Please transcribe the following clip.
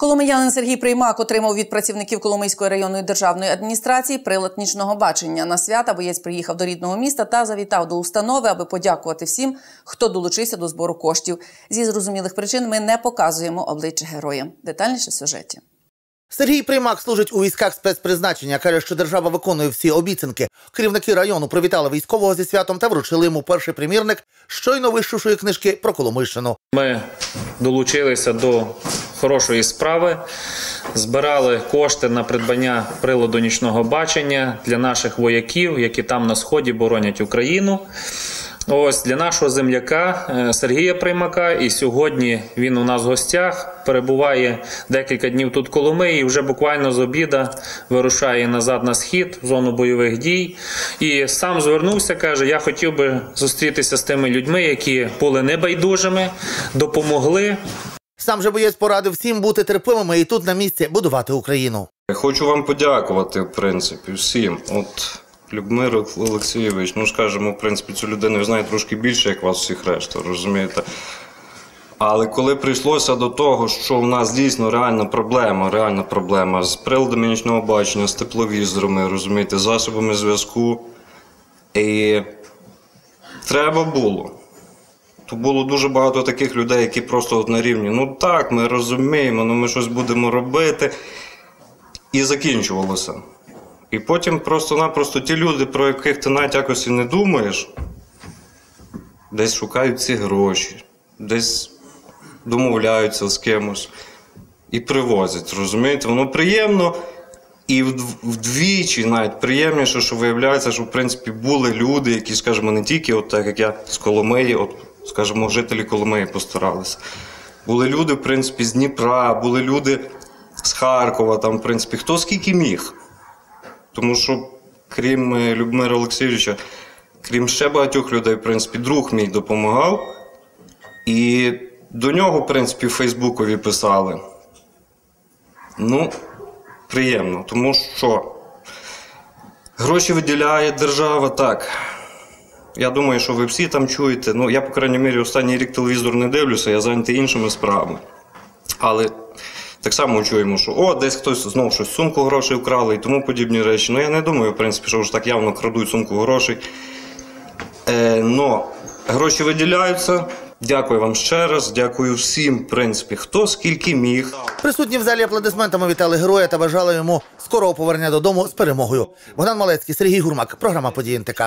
Коломиянин Сергій Приймак отримав від працівників Коломийської районної державної адміністрації прилад нічного бачення. На свята боєць приїхав до рідного міста та завітав до установи, аби подякувати всім, хто долучився до збору коштів. Зі зрозумілих причин ми не показуємо обличчя героя. Детальніше в сюжеті. Сергій Приймак служить у військах спецпризначення. каже, що держава виконує всі обіцянки. Керівники району привітали військового зі святом та вручили йому перший примірник щойно вищувшої книжки про Коломийщину. Ми долучилися до хорошої справи, збирали кошти на придбання приладу нічного бачення для наших вояків, які там на сході боронять Україну. Ось для нашого земляка е, Сергія Приймака. І сьогодні він у нас в гостях перебуває декілька днів тут Коломиї. і Вже буквально з обіда вирушає назад на схід в зону бойових дій. І сам звернувся, каже: Я хотів би зустрітися з тими людьми, які були небайдужими, допомогли. Сам же боєць порадив всім бути терпимими і тут на місці будувати Україну. Хочу вам подякувати, в принципі, всім. От Любмир Олексійович, ну скажімо, в принципі, цю людину я знаю трошки більше, як вас всіх решта, розумієте? Але коли прийшлося до того, що в нас дійсно реальна проблема, реальна проблема з приладами нічного бачення, з тепловізорами, розумієте, засобами зв'язку. І треба було. То було дуже багато таких людей, які просто от на рівні, ну так, ми розуміємо, ну ми щось будемо робити. І закінчувалося. І потім просто-напросто ті люди, про яких ти навіть якось і не думаєш, десь шукають ці гроші, десь домовляються з кимось і привозять. Розумієте, воно приємно. І вдвічі навіть приємніше, що виявляється, що в принципі були люди, які, скажімо, не тільки, от так як я з Коломиї, от, скажімо, жителі Коломиї постаралися. Були люди, в принципі, з Дніпра, були люди з Харкова, там, в принципі, хто скільки міг. Тому що, крім е, Любмира Олексійовича, крім ще багатьох людей, в принципі, друг мій допомагав. І до нього, в принципі, в Фейсбукові писали. Ну, приємно, тому що гроші виділяє держава так. Я думаю, що ви всі там чуєте. Ну, я, по крайній мірі, останній рік телевізор не дивлюся, я зайнятий іншими справами. Але так само чуємо, що о, десь хтось знову щось сумку грошей вкрали і тому подібні речі. Ну я не думаю, в принципі, що вже так явно крадуть сумку грошей. Е, Но гроші виділяються. Дякую вам ще раз. Дякую всім, в принципі, хто скільки міг. Присутні в залі аплодисментами вітали героя та бажали йому скорого повернення додому з перемогою. Богдан Малецький, Сергій Гурмак, програма «Події НТК».